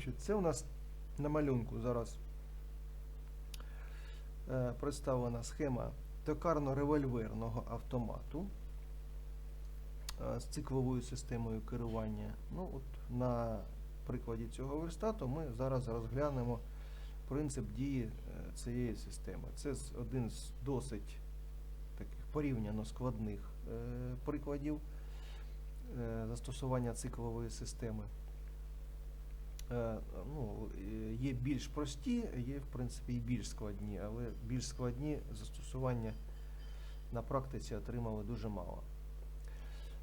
Значить, Це у нас на малюнку зараз е, представлена схема токарно-револьверного автомату е, з цикловою системою керування. Ну, от на прикладі цього верстату ми зараз розглянемо принцип дії е, цієї системи. Це один з досить таких порівняно складних прикладів застосування циклової системи. Е, ну, є більш прості, є в принципі і більш складні, але більш складні застосування на практиці отримали дуже мало.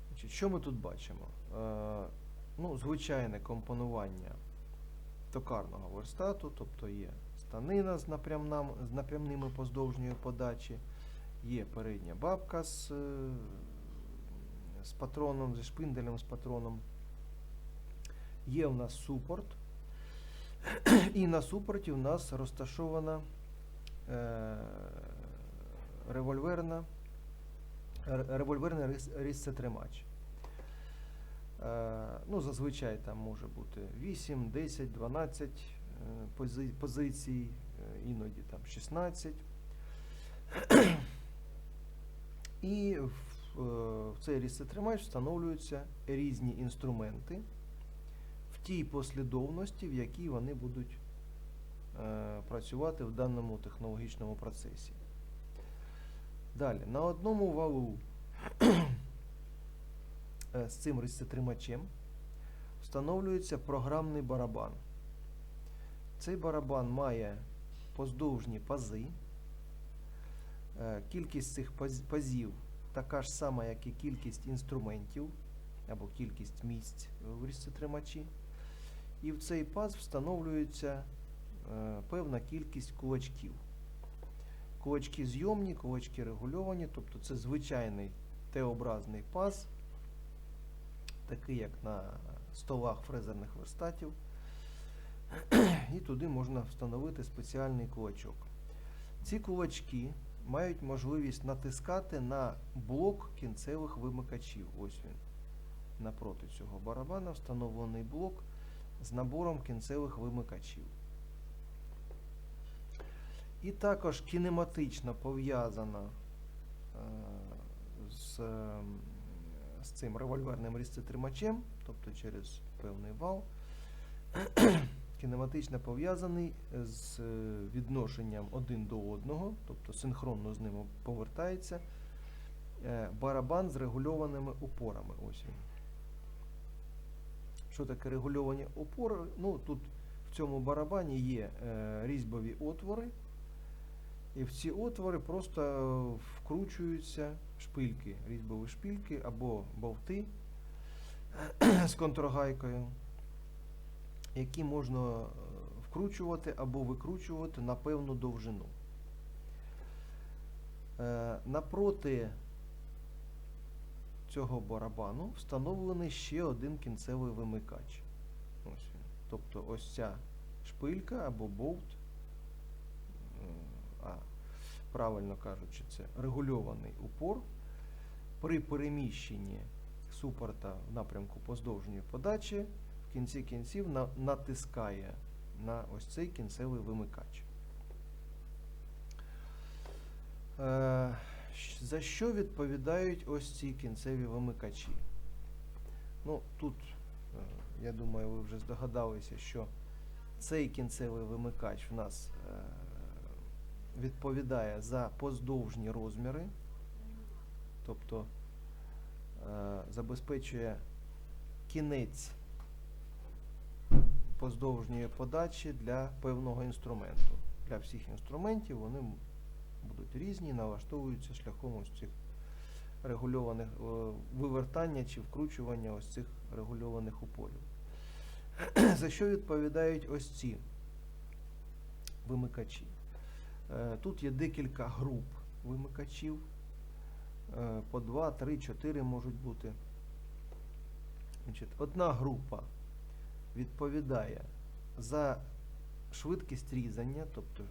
Значить, що ми тут бачимо? Е, ну, звичайне компонування токарного верстату, тобто є станина з, напрямнам, з напрямними поздовжньої подачі, є передня бабка з, е, з патроном, зі шпинделем з патроном. Є в нас супорт, і на супорті в нас розташована е, револьверна, ре- револьверний різ- різцетримач. Е, ну, зазвичай там може бути 8, 10, 12 е, пози- позицій, е, іноді там 16. І в, цей різцетримач встановлюються різні інструменти тій послідовності, в якій вони будуть е, працювати в даному технологічному процесі. Далі, на одному валу е, з цим різцетримачем встановлюється програмний барабан. Цей барабан має поздовжні пази. Е, Кількість цих пазів така ж сама, як і кількість інструментів або кількість місць в різцетримачі. І в цей паз встановлюється е, певна кількість кулачків. Кулачки зйомні, кулачки регульовані, тобто це звичайний Т-образний паз, такий як на столах фрезерних верстатів. І туди можна встановити спеціальний кулачок. Ці кулачки мають можливість натискати на блок кінцевих вимикачів. Ось він. Напроти цього барабана встановлений блок з набором кінцевих вимикачів. І також кінематично пов'язана е, з, е, з цим револьверним різцетримачем, тобто через певний вал, кінематично пов'язаний з е, відношенням один до одного, тобто синхронно з ним повертається барабан з регульованими упорами. Ось він. Що таке регульовані опори? Ну, тут в цьому барабані є е, різьбові отвори, і в ці отвори просто вкручуються шпильки, різьбові шпильки або болти з контргайкою, які можна е, вкручувати або викручувати на певну довжину. Е, Напроти цього барабану встановлений ще один кінцевий вимикач. Ось він. Тобто ось ця шпилька або болт, а правильно кажучи, це регульований упор. При переміщенні супорта в напрямку поздовжньої подачі в кінці кінців натискає на ось цей кінцевий вимикач. За що відповідають ось ці кінцеві вимикачі? Ну, тут, е, я думаю, ви вже здогадалися, що цей кінцевий вимикач в нас е, відповідає за поздовжні розміри, тобто е, забезпечує кінець поздовжньої подачі для певного інструменту. Для всіх інструментів вони будуть різні, налаштовуються шляхом ось цих регульованих е, вивертання чи вкручування ось цих регульованих упорів. За що відповідають ось ці вимикачі? Е, Тут є декілька груп вимикачів. Е, По 2, 3, 4 можуть бути. Одна група відповідає за швидкість різання, тобто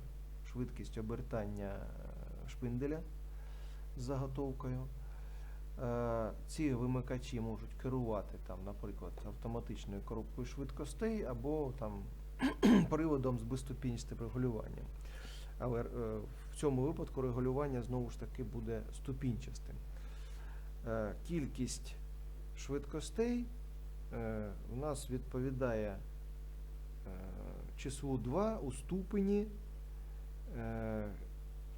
швидкість обертання е, шпинделя з заготовкою. Е, Ці вимикачі можуть керувати там, наприклад, автоматичною коробкою швидкостей або там приводом з безступінчатим регулюванням. Але е, в цьому випадку регулювання знову ж таки буде ступінчастим. Кількість швидкостей у нас відповідає числу 2 у ступені,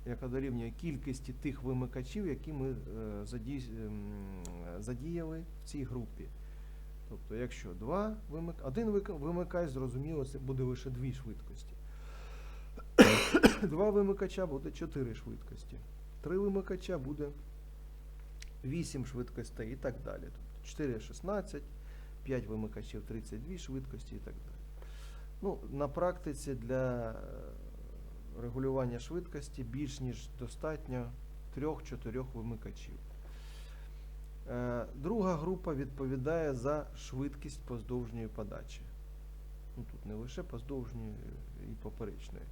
яка дорівнює кількості тих вимикачів, які ми е, ем, задіяли в цій групі. Тобто, якщо два вимик... один вимикач, зрозуміло, це буде лише дві швидкості. Два вимикача буде 4 швидкості. Три вимикача буде 8 швидкостей і так далі. Тобто 4 16, 5 вимикачів 32 швидкості і так далі. Ну, на практиці для е, регулювання швидкості більш ніж достатньо 3-4 вимикачів. Е, Друга група відповідає за швидкість поздовжньої подачі. Ну, тут не лише поздовжньої і поперечної.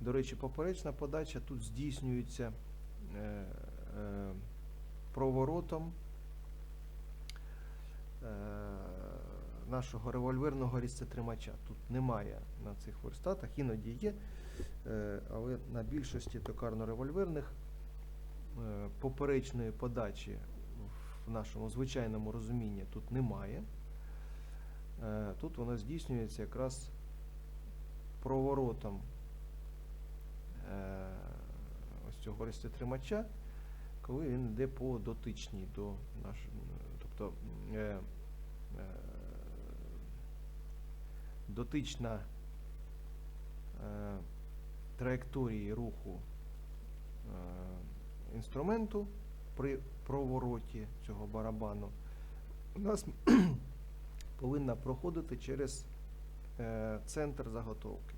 До речі, поперечна подача тут здійснюється е, е, проворотом нашого револьверного різцетримача. Тут немає на цих верстатах, іноді є, е, але на більшості токарно-револьверних е, поперечної подачі в нашому звичайному розумінні тут немає. Е, Тут вона здійснюється якраз проворотом ось цього реститримача, коли він йде по дотичній до нашого, тобто дотична е, траєкторії руху е, інструменту при провороті цього барабану у нас повинна проходити через е, центр заготовки.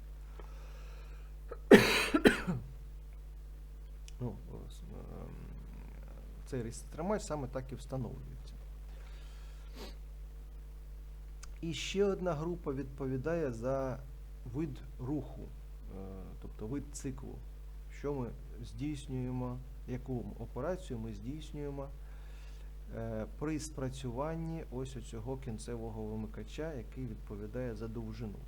ну, ось, ем, цей різтримач саме так і встановлюється. І ще одна група відповідає за вид руху, е, тобто вид циклу, що ми здійснюємо, яку операцію ми здійснюємо е, при спрацюванні ось цього кінцевого вимикача, який відповідає за довжину.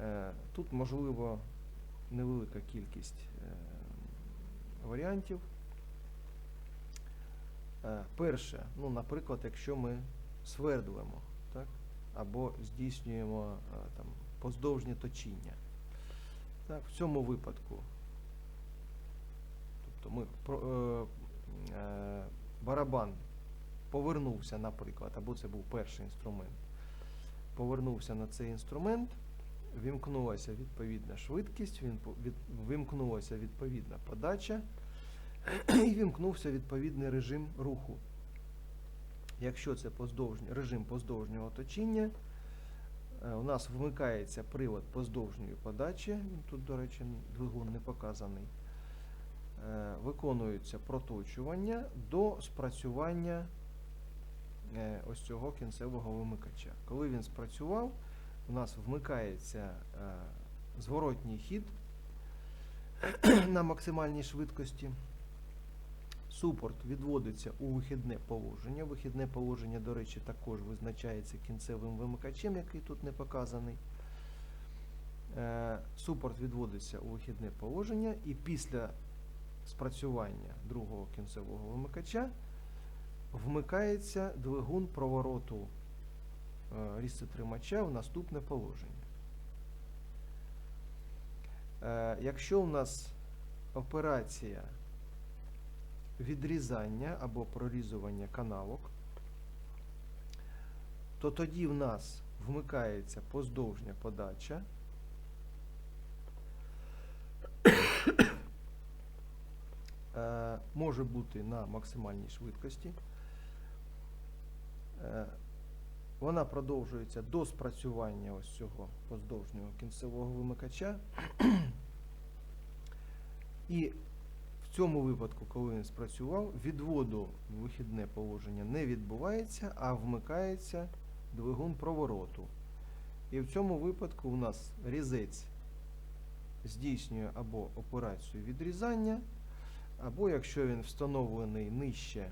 Е, Тут можливо невелика кількість варіантів. Перше, ну, наприклад, якщо ми свердлимо, так, або здійснюємо е, там, поздовжні точіння. Так, в цьому випадку тобто ми е, е, барабан повернувся, наприклад, або це був перший інструмент, повернувся на цей інструмент, вімкнулася відповідна швидкість, вимкнулася відповідна подача і вімкнувся відповідний режим руху. Якщо це поздовжній, режим поздовжнього точіння, е, у нас вмикається привод поздовжньої подачі, він тут, до речі, двигун не показаний. Е, Виконується проточування до спрацювання е, ось цього кінцевого вимикача. Коли він спрацював, у нас вмикається зворотній хід на максимальній швидкості. Супорт відводиться у вихідне положення. Вихідне положення, до речі, також визначається кінцевим вимикачем, який тут не показаний. Е, Супорт відводиться у вихідне положення, і після спрацювання другого кінцевого вимикача вмикається двигун провороту е, різцетримача в наступне положення. Е, Якщо у нас операція відрізання або прорізування канавок, то тоді в нас вмикається поздовжня подача. Е, Може бути на максимальній швидкості. Е, Вона продовжується до спрацювання ось цього поздовжнього кінцевого вимикача. І цьому випадку, коли він спрацював, відводу вихідне положення не відбувається, а вмикається двигун провороту. І в цьому випадку у нас різець здійснює або операцію відрізання, або якщо він встановлений нижче е,